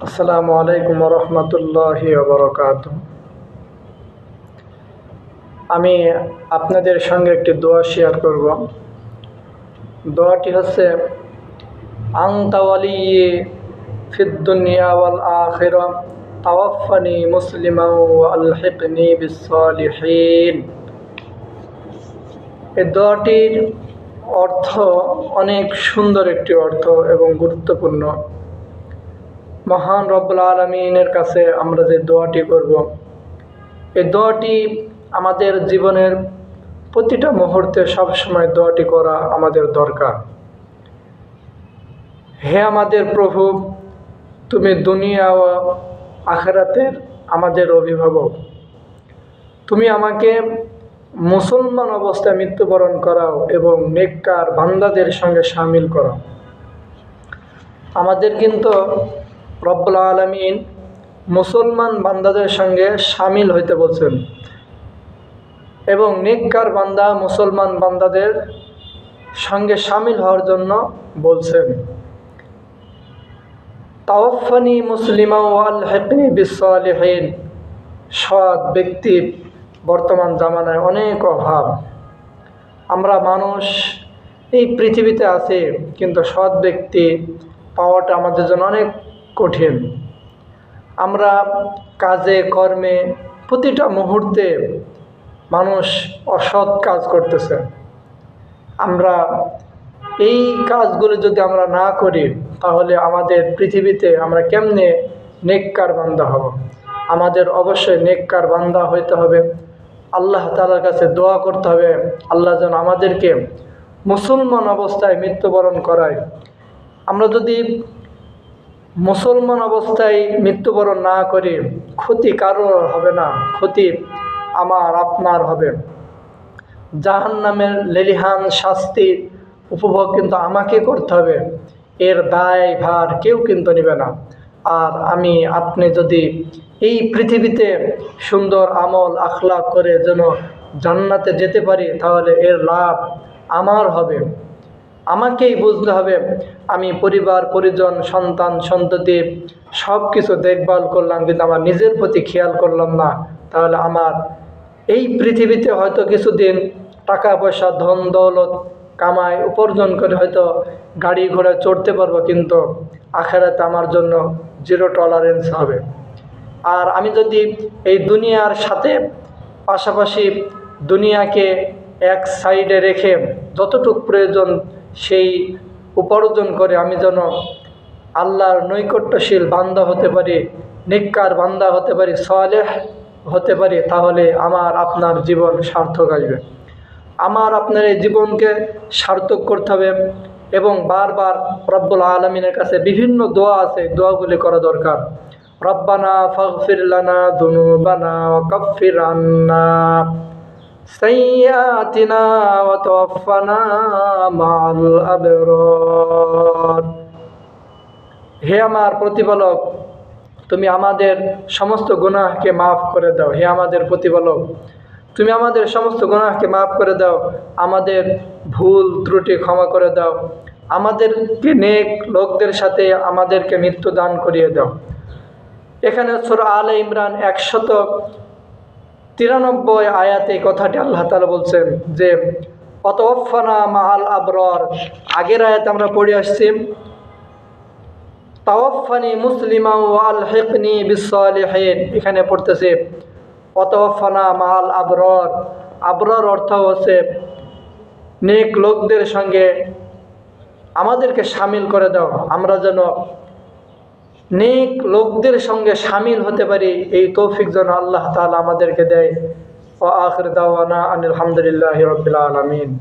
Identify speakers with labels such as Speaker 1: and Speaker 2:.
Speaker 1: আসসালামু আলাইকুম রহমতুল্লাহ বরকাত আমি আপনাদের সঙ্গে একটি দোয়া শেয়ার করব। দোয়াটি হচ্ছে আংতাওয়ালি ফিদ্দুনিয়া ওয়াল আখির তাওয়াফানি মুসলিমা আলহিকনি বিসলিহীন এই দোয়াটির অর্থ অনেক সুন্দর একটি অর্থ এবং গুরুত্বপূর্ণ। মহান রব্বুল আলমিনের কাছে আমরা যে দোয়াটি করব, এই দোয়াটি আমাদের জীবনের প্রতিটা মুহূর্তে সবসময় দোয়াটি করা আমাদের দরকার। হে আমাদের প্রভু, তুমি দুনিয়া ও আখেরাতের আমাদের অভিভাবক। তুমি আমাকে মুসলমান অবস্থায় মৃত্যুবরণ করাও এবং নেককার বান্দাদের সঙ্গে সামিল করো আমাদের কিন্তু রব্বুল আলমিন মুসলমান বান্দাদের সঙ্গে সামিল হইতে বলছেন। এবং নেককার বান্দা মুসলমান বান্দাদের সঙ্গে সামিল হওয়ার জন্য বলছেন। তাওফানি মুসলিমা ওয়াল হেকনি বিশ্বআলিহীন সৎ ব্যক্তি বর্তমান জামানায় অনেক অভাব। আমরা মানুষ এই পৃথিবীতে আছে, কিন্তু সৎ ব্যক্তি পাওয়াটা আমাদের জন্য অনেক কঠিন। আমরা কাজে, কর্মে প্রতিটা মুহূর্তে মানুষ অসৎ কাজ করতেছে। আমরা এই কাজগুলো যদি আমরা না করি, তাহলে আমাদের পৃথিবীতে আমরা কেমনে নেককার বান্দা হব? আমাদের অবশ্যই নেককার বান্দা হইতে হবে। আল্লাহ তালার কাছে দোয়া করতে হবে। আল্লাহ যেন আমাদেরকে মুসলমান অবস্থায় মৃত্যুবরণ করায়। আমরা যদি মুসলমান অবস্থায় মৃত্যুবরণ না করে ক্ষতি কারোর হবে না, ক্ষতি আমার, আপনার হবে। জাহান নামের লেলিহান শাস্তি উপভোগ কিন্তু আমাকে করতে হবে। এর দায় ভার কেউ কিন্তু নেবে না। আর আমি, আপনি যদি এই পৃথিবীতে সুন্দর আমল আখলাক করে যেন জান্নাতে যেতে পারি, তাহলে এর লাভ আমার হবে। আমাকেই বুঝতে হবে। আমি পরিবার, পরিজন, সন্তান, সন্ততি সব কিছু দেখভাল করলাম, কিন্তু আমার নিজের প্রতি খেয়াল করলাম না। তাহলে আমার এই পৃথিবীতে হয়তো কিছুদিন টাকা পয়সা ধন, দৌলত কামায় উপার্জন করে হয়তো গাড়ি ঘোড়া চড়তে পারব, কিন্তু আখেরাতে আমার জন্য জিরো টলারেন্স হবে। আর আমি যদি এই দুনিয়ার সাথে পাশাপাশি দুনিয়াকে এক সাইডে রেখে যতটুকু প্রয়োজন সেই উপার্জন করে আমি যেন আল্লাহর নৈকট্যশীল বান্দা হতে পারি, নিকার বান্দা হতে পারি, সলেহ হতে পারি, তাহলে আমার আপনার জীবন সার্থক আসবে। আমার আপনার এই জীবনকে সার্থক করতে হবে এবং বারবার রব্বুল আলমিনের কাছে বিভিন্ন দোয়া আছে, দোয়াগুলি করা দরকার। রব্বানা ফগফির লানা দুনুবানা কফির আন্না সাইয়াতিনা ওয়া তাওয়াফানা হে আমার প্রতিপালক, তুমি আমাদের সমস্ত গুনাহকে মাফ করে দাও। হে আমাদের প্রতিপালক, তুমি আমাদের সমস্ত গুনাহকে মাফ করে দাও। আমাদের ভুল ত্রুটি ক্ষমা করে দাও। আমাদেরকে নেক লোকদের সাথে আমাদেরকে মৃত্যু দান করিয়ে দাও। এখানে সুর আলে ইমরান একশত তিরানব্বই আয়াতে কথাটি আল্লাহ তালা বলছেন যে অতফানা মাহাল আবরর। আগের আয়াত আমরা পড়ে আসছি তাওয়াফানি মুসলিমা ওয়াল হেকনি বিশ্বলিহীন এখানে পড়তেছে অতফানা মাল আবরর। আবরর অর্থ হচ্ছে, নেক লোকদের সঙ্গে আমাদেরকে সামিল করে দাও। আমরা যেন নেক লোকদের সঙ্গে সামিল হতে পারি, এই তৌফিক যেন আল্লাহ তালা আমাদেরকে দেয়। ও আখর দাওয়ানা আনিল আলহামদুলিল্লাহ রবিল আলমিন।